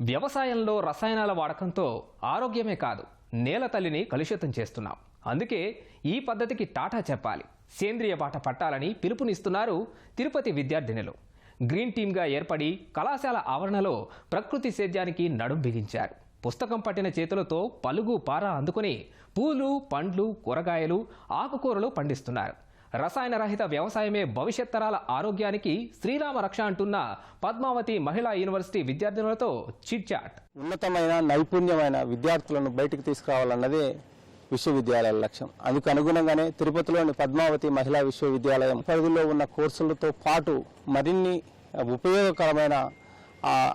వ్యవసాయంలో రసాయనాల వాడకంతో ఆరోగ్యమే కాదు నేల తల్లిని కలుషితం చేస్తున్నాం. అందుకే ఈ పద్ధతికి టాటా చెప్పాలి. సేంద్రియ పాట పట్టాలని పిలుపునిస్తున్నారు తిరుపతి విద్యార్థినులు. గ్రీన్ టీమ్గా ఏర్పడి కళాశాల ఆవరణలో ప్రకృతి సేద్యానికి నడుం బిగించారు. పుస్తకం పట్టిన చేతులతో పలుగు పార అందుకుని పూలు పండ్లు కూరగాయలు ఆకుకూరలు పండిస్తున్నారు. రసాయన రహిత వ్యవసాయమే భవిష్యత్ తరాల ఆరోగ్యానికి శ్రీరామ రక్ష అంటున్న పద్మావతి మహిళా యూనివర్సిటీ విద్యార్థినులతో చిట్ చాట్ ఉన్నతమైన నైపుణ్యమైన విద్యార్థులను బయటకు తీసుకురావాలన్నదే విశ్వవిద్యాలయాల లక్ష్యం. అందుకు అనుగుణంగానే తిరుపతిలోని పద్మావతి మహిళా విశ్వవిద్యాలయం పరిధిలో ఉన్న కోర్సులతో పాటు మరిన్ని ఉపయోగకరమైన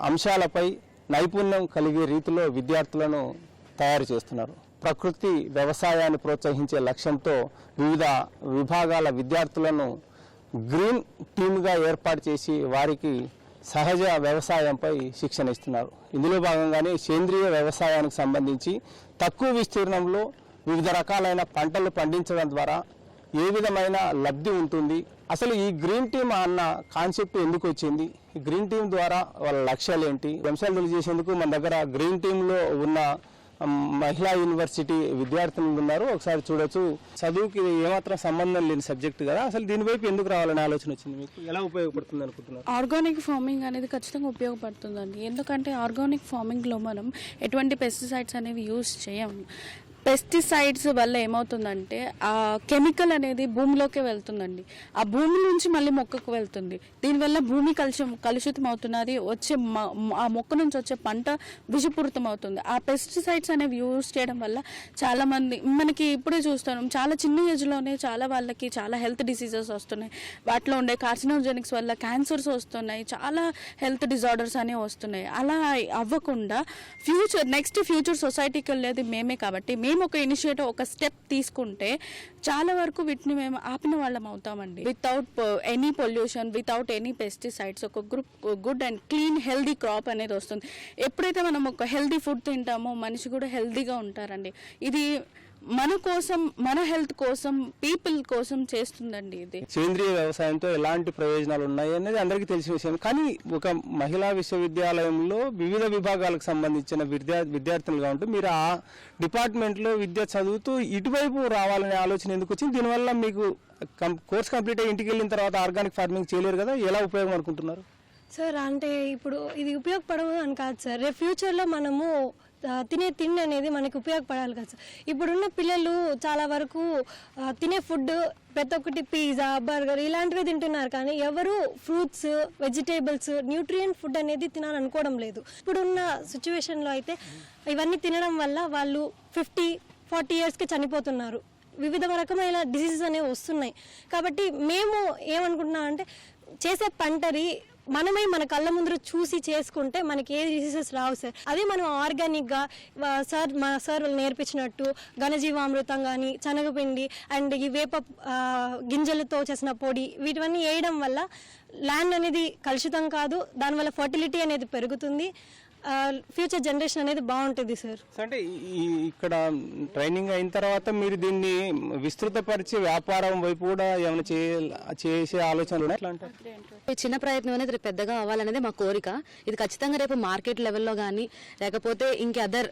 అంశాలపై నైపుణ్యం కలిగే రీతిలో విద్యార్థులను తయారు చేస్తున్నారు. ప్రకృతి వ్యవసాయాన్ని ప్రోత్సహించే లక్ష్యంతో వివిధ విభాగాల విద్యార్థులను గ్రీన్ టీమ్గా ఏర్పాటు చేసి వారికి సహజ వ్యవసాయంపై శిక్షణ ఇస్తున్నారు. ఇందులో భాగంగానే సేంద్రియ వ్యవసాయానికి సంబంధించి తక్కువ విస్తీర్ణంలో వివిధ రకాలైన పంటలు పండించడం ద్వారా ఏ విధమైన లబ్ధి ఉంటుంది? అసలు ఈ గ్రీన్ టీమ్ అన్న కాన్సెప్ట్ ఎందుకు వచ్చింది? గ్రీన్ టీమ్ ద్వారా వాళ్ళ లక్ష్యాలు ఏంటి? ఈ అంశాలు తెలియజేసేందుకు మన దగ్గర గ్రీన్ టీంలో ఉన్న మహిళా యూనివర్సిటీ విద్యార్థులు ఉన్నారు. ఒకసారి చూడొచ్చు. చదువుకి ఏమాత్రం సంబంధం లేని సబ్జెక్ట్ కదా. అసలు దీని వైపు ఎందుకు రావాలని ఆలోచన వచ్చింది మీకు? ఎలా ఉపయోగపడుతుంది అనుకుంటున్నారు? ఆర్గానిక్ ఫార్మింగ్ అనేది ఖచ్చితంగా ఉపయోగపడుతుందండి. ఎందుకంటే ఆర్గానిక్ ఫార్మింగ్లో మనం ఎటువంటి పెస్టిసైడ్స్ అనేవి యూజ్ చేయం. పెస్టిసైడ్స్ వల్ల ఏమవుతుందంటే ఆ కెమికల్ అనేది భూమిలోకి వెళ్తుందండి. ఆ భూమి నుంచి మళ్ళీ మొక్కకు వెళ్తుంది. దీనివల్ల భూమి కలుషం కలుషితం అవుతున్నది వచ్చే ఆ మొక్క నుంచి వచ్చే పంట విషపూరితం అవుతుంది ఆ పెస్టిసైడ్స్ అనేవి యూజ్ చేయడం వల్ల చాలా మంది మనకి ఇప్పుడే చూస్తాను చాలా చిన్న ఏజ్లోనే చాలా వాళ్ళకి చాలా హెల్త్ డిసీజెస్ వస్తున్నాయి. వాటిలో ఉండే కార్సినోజెనిక్స్ వల్ల క్యాన్సర్స్ వస్తున్నాయి చాలా హెల్త్ డిజార్డర్స్ అనేవి వస్తున్నాయి. అలా అవ్వకుండా ఫ్యూచర్ నెక్స్ట్ ఫ్యూచర్ సొసైటీకి వెళ్ళేది మేమే కాబట్టి మేము ఒక ఇనిషియేటివ్ ఒక స్టెప్ తీసుకుంటే చాలా వరకు వీటిని మేము ఆపిన వాళ్ళం అవుతామండి. Without any pollution without any pesticides ఒక group good and clean healthy crop అనేది వస్తుంది. ఎప్పుడైతే మనం ఒక హెల్దీ ఫుడ్ తింటామో మనిషి కూడా హెల్దీగా ఉంటారండి. ఇది మన కోసం మన హెల్త్ కోసం పీపుల్ కోసం చేస్తుందండి ఇది. సేంద్రియ వ్యవసాయంతో ఎలాంటి ప్రయోజనాలు ఉన్నాయి అనేది అందరికీ తెలిసిన విషయం. కానీ ఒక మహిళా విశ్వవిద్యాలయంలో వివిధ విభాగాలకు సంబంధించిన విద్యా విద్యార్థులుగా ఉంటూ మీరు ఆ డిపార్ట్మెంట్లో విద్య చదువుతూ ఇటువైపు రావాలనే ఆలోచన ఎందుకు వచ్చింది? దీనివల్ల మీకు కం కోర్స్ కంప్లీట్ అయ్యి ఇంటికి వెళ్ళిన తర్వాత ఆర్గానిక్ ఫార్మింగ్ చేయలేరు కదా? ఎలా ఉపయోగం అనుకుంటున్నారు? సార్ అంటే ఇప్పుడు ఇది ఉపయోగపడదు అని కాదు సార్. రేపు ఫ్యూచర్లో మనము తినే తిండి అనేది మనకి ఉపయోగపడాలి కదా సార్. ఇప్పుడున్న పిల్లలు చాలా వరకు తినే ఫుడ్ ప్రతి ఒక్కటి పిజ్జా బర్గర్ ఇలాంటివే తింటున్నారు కానీ ఎవరు ఫ్రూట్స్ వెజిటేబుల్స్ న్యూట్రియన్ ఫుడ్ అనేది తినాలనుకోవడం లేదు. ఇప్పుడున్న సిచ్యువేషన్లో అయితే ఇవన్నీ తినడం వల్ల వాళ్ళు ఫిఫ్టీ ఫార్టీ ఇయర్స్కి చనిపోతున్నారు. వివిధ రకమైన డిసీజెస్ అనేవి వస్తున్నాయి. కాబట్టి మేము ఏమనుకుంటున్నాం అంటే చేసే పంటని మనమే మన కళ్ళ ముందర చూసి చేసుకుంటే మనకి ఏ డిసీజెస్ రావు సార్. అదే మనం ఆర్గానిక్గా సార్ మా సార్ వాళ్ళు నేర్పించినట్టు ఘనజీవామృతం కానీ శనగపిండి అండ్ ఈ వేప గింజలతో చేసిన పొడి వీటివన్నీ వేయడం వల్ల ల్యాండ్ అనేది కలుషితం కాదు దానివల్ల ఫర్టిలిటీ అనేది పెరుగుతుంది. ఫ్యూచర్ జనరేషన్ అనేది బాగుంటుంది సార్. అంటే ఈ ఇక్కడ ట్రైనింగ్ అయిన తర్వాత మీరు దీన్ని విస్తృతపరిచే వ్యాపారం వైపు కూడా ఏమైనా చేసే ఆలోచనలు చిన్న ప్రయత్నం అనేది పెద్దగా అవ్వాలనేది మా కోరిక. ఇది ఖచ్చితంగా రేపు మార్కెట్ లెవెల్లో కానీ లేకపోతే ఇంక అదర్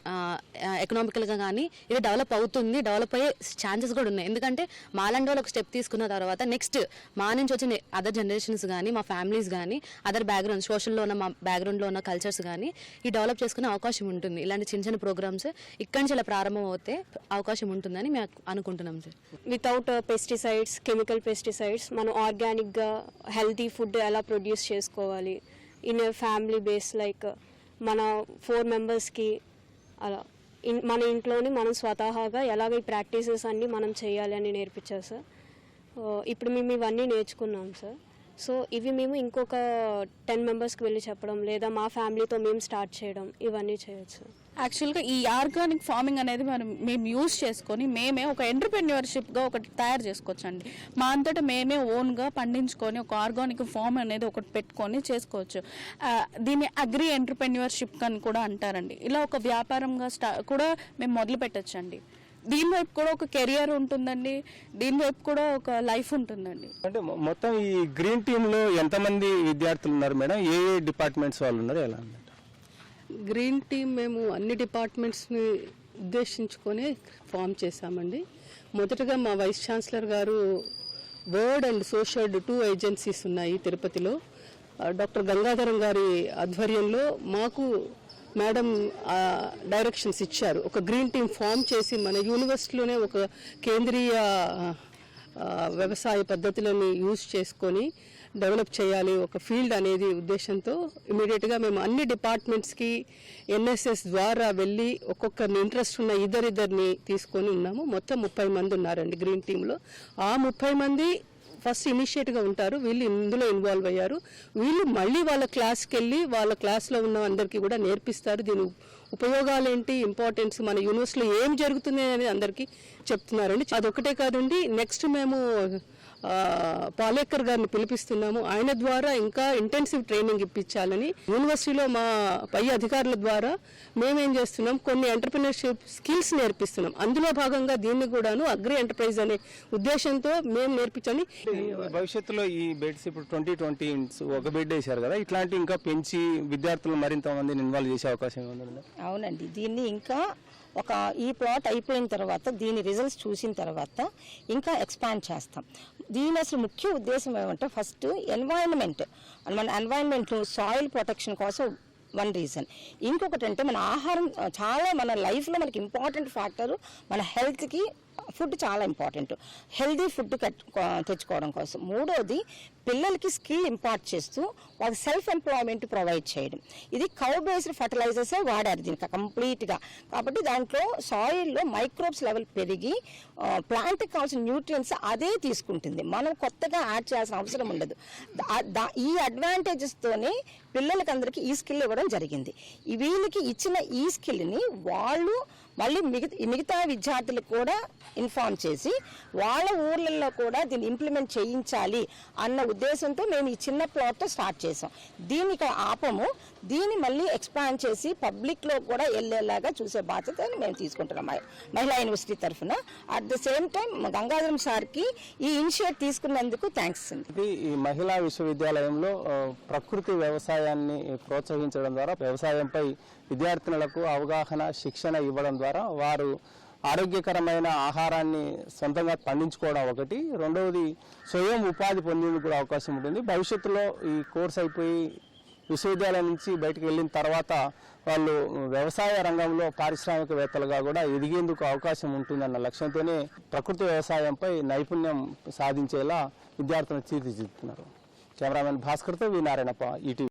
ఎకనామికల్గా కానీ ఇది డెవలప్ అవుతుంది డెవలప్ అయ్యే ఛాన్సెస్ కూడా ఉన్నాయి. ఎందుకంటే మాలాంటి వాళ్ళు ఒక స్టెప్ తీసుకున్న తర్వాత నెక్స్ట్ మా నుంచి వచ్చిన అదర్ జనరేషన్స్ కానీ మా ఫ్యామిలీస్ కానీ అదర్ బ్యాక్గ్రౌండ్ సోషల్లో ఉన్న మా బ్యాక్గ్రౌండ్లో ఉన్న కల్చర్స్ కానీ ఈ డెవలప్ చేసుకునే అవకాశం ఉంటుంది. ఇలాంటి చిన్న చిన్న ప్రోగ్రామ్స్ ఇక్కడి నుంచి ఇలా ప్రారంభం అవుతే అవకాశం ఉంటుందని మేము అనుకుంటున్నాం sir. Without pesticides chemical pesticides మనం ఆర్గానిక్గా హెల్తీ ఫుడ్ ఎలా ప్రొడ్యూస్ చేసుకోవాలి? ఇన్ ఫ్యామిలీ బేస్ లైక్ మన ఫోర్ మెంబర్స్కి అలా ఇన్ మన ఇంట్లోని మనం స్వతహాగా ఎలాగ ఈ ప్రాక్టీసెస్ అన్నీ మనం చేయాలి అని నేర్పించారు సార్. Uh, ఇప్పుడు మేము ఇవన్నీ నేర్చుకున్నాం సార్. సో ఇవి మేము ఇంకొక టెన్ మెంబర్స్కి వెళ్ళి చెప్పడం లేదా మా ఫ్యామిలీతో మేము స్టార్ట్ చేయడం ఇవన్నీ చేయొచ్చు. యాక్చువల్గా ఈ ఆర్గానిక్ ఫార్మింగ్ అనేది మనం మేము యూజ్ చేసుకొని మేమే ఒక ఎంటర్ప్రెన్యూర్షిప్గా ఒకటి తయారు చేసుకోవచ్చు అండి మా అంతటా మేమే ఓన్గా పండించుకొని ఒక ఆర్గానిక్ ఫామ్ అనేది ఒకటి పెట్టుకొని చేసుకోవచ్చు. దీన్ని అగ్రి ఎంటర్ప్రెన్యూర్షిప్ అని కూడా అంటారండి. ఇలా ఒక వ్యాపారంగా స్టా కూడా మేము మొదలు పెట్టచ్చండి దీని వైపు కూడా ఒక కెరియర్ ఉంటుందండి. దీని వైపు కూడా ఒక లైఫ్ ఉంటుందండి. అంటే మొత్తం ఈ గ్రీన్ టీమ్లో ఎంతమంది విద్యార్థులు ఉన్నారు మేడం? ఏ ఏ డిపార్ట్మెంట్స్ వాళ్ళు ఉన్నారు? ఎలా గ్రీన్ టీమ్ మేము అన్ని డిపార్ట్మెంట్స్ని ఉద్దేశించుకొని ఫామ్ చేశామండి. మొదటగా మా వైస్ ఛాన్సలర్ గారు word and social two agencies ఉన్నాయి తిరుపతిలో. డాక్టర్ గంగాధరం గారి ఆధ్వర్యంలో మాకు మేడం డైరెక్షన్స్ ఇచ్చారు. ఒక గ్రీన్ టీమ్ ఫామ్ చేసి మన యూనివర్సిటీలోనే ఒక కేంద్రీయ వ్యవసాయ పద్ధతులను యూజ్ చేసుకొని డెవలప్ చేయాలి. ఒక ఫీల్డ్ అనేది ఉద్దేశంతో ఇమీడియట్గా మేము అన్ని డిపార్ట్మెంట్స్కి ఎన్ఎస్ఎస్ ద్వారా వెళ్ళి ఒక్కొక్కరిని ఇంట్రెస్ట్ ఉన్న ఇద్దరిద్దరిని తీసుకొని ఉన్నాము. మొత్తం ముప్పై మంది ఉన్నారండి గ్రీన్ టీంలో ఆ ముప్పై మంది ఫస్ట్ ఇనిషియేట్గా ఉంటారు. వీళ్ళు ఇందులో ఇన్వాల్వ్ అయ్యారు. వీళ్ళు మళ్ళీ వాళ్ళ క్లాస్కి వెళ్ళి వాళ్ళ క్లాస్లో ఉన్న అందరికీ కూడా నేర్పిస్తారు. దీని ఉపయోగాలు ఏంటి ఇంపార్టెన్స్ మన యూనివర్సిటీలో ఏం జరుగుతుంది అనేది అందరికీ చెప్తున్నారండి. అదొకటే కాదండి. నెక్స్ట్ మేము పాలేకర్ గారిని పిలిపిస్తున్నాము. ఆయన ద్వారా ఇంకా ఇంటెన్సివ్ ట్రైనింగ్ ఇప్పించాలని యూనివర్సిటీలో మా పై అధికారుల ద్వారా మేమేం చేస్తున్నాం కొన్ని ఎంటర్ప్రినర్షిప్ స్కిల్స్ నేర్పిస్తున్నాం. అందులో భాగంగా దీన్ని కూడాను అగ్రి ఎంటర్ప్రైజ్ అనే ఉద్దేశంతో మేము నేర్పించని భవిష్యత్తులో ఈ బెడ్స్ ఇప్పుడు ట్వంటీ ట్వంటీ ఒక బెడ్ వేశారు కదా ఇట్లాంటి ఇంకా పెంచి విద్యార్థులు మరింత మందిని ఇన్వాల్వ్ చేసే అవకాశం అవునండి దీన్ని ఇంకా ఒక ఈ ప్లాట్ అయిపోయిన తర్వాత దీని రిజల్ట్స్ చూసిన తర్వాత ఇంకా ఎక్స్పాండ్ చేస్తాం. దీని అసలు ముఖ్య ఉద్దేశం ఏమంటే ఫస్ట్ ఎన్వైరన్మెంట్ మన ఎన్వైరన్మెంట్ సాయిల్ ప్రొటెక్షన్ కోసం వన్ రీజన్ ఇంకొకటి అంటే మన ఆహారం చాలా మన లైఫ్లో మనకి ఇంపార్టెంట్ ఫ్యాక్టర్ మన హెల్త్కి ఫుడ్ చాలా ఇంపార్టెంట్. హెల్దీ ఫుడ్ తెచ్చుకోవడం కోసం. మూడోది పిల్లలకి స్కిల్ ఇంపార్ట్ చేస్తూ వాళ్ళకి సెల్ఫ్ ఎంప్లాయ్మెంట్ ప్రొవైడ్ చేయడం. ఇది కౌ బేస్డ్ ఫర్టిలైజర్స్ వాడారు దీనికి కంప్లీట్గా. కాబట్టి దాంట్లో సాయిల్లో మైక్రోబ్స్ లెవెల్ పెరిగి ప్లాంట్కి కావాల్సిన న్యూట్రియన్స్ అదే తీసుకుంటుంది. మనం కొత్తగా యాడ్ చేయాల్సిన అవసరం ఉండదు. ఈ అడ్వాంటేజెస్తోనే పిల్లలకి అందరికీ ఈ స్కిల్ ఇవ్వడం జరిగింది. వీళ్ళకి ఇచ్చిన ఈ స్కిల్ని వాళ్ళు మళ్ళీ మిగతా మిగతా విద్యార్థులకు కూడా ఇన్ఫార్మ్ చేసి వాళ్ళ ఊర్లలో కూడా దీన్ని ఇంప్లిమెంట్ చేయించాలి అన్న ఉద్దేశంతో మేము ఈ చిన్న ప్లాట్తో స్టార్ట్ చేసాం దీన్ని ఇక్కడ ఆపము. దీన్ని మళ్ళీ ఎక్స్పాండ్ చేసి పబ్లిక్లో కూడా వెళ్ళేలాగా చూసే బాధ్యత మేము తీసుకుంటున్నాం. మహిళా యూనివర్సిటీ తరఫున. At the same time Gangadharam సార్కి ఈ ఇనిషియేట్ తీసుకున్నందుకు థ్యాంక్స్ అండి. ఇది ఈ మహిళా విశ్వవిద్యాలయంలో ప్రకృతి వ్యవసాయాన్ని ప్రోత్సహించడం ద్వారా వ్యవసాయంపై విద్యార్థినులకు అవగాహన శిక్షణ ఇవ్వడం ద్వారా ద్వారా వారు ఆరోగ్యకరమైన ఆహారాన్ని సొంతంగా పండించుకోవడం ఒకటి. రెండవది స్వయం ఉపాధి పొందేందుకు కూడా అవకాశం ఉంటుంది. భవిష్యత్తులో ఈ కోర్స్ అయిపోయి విశ్వవిద్యాలయం నుంచి బయటకు వెళ్ళిన తర్వాత వాళ్ళు వ్యవసాయ రంగంలో పారిశ్రామికవేత్తలుగా కూడా ఎదిగేందుకు అవకాశం ఉంటుందన్న లక్ష్యంతోనే ప్రకృతి వ్యవసాయంపై నైపుణ్యం సాధించేలా విద్యార్థులను తీర్చిదిద్దుతున్నారు. కెమెరామెన్ భాస్కర్తో వి నారాయణప్ప ఈటీవీ.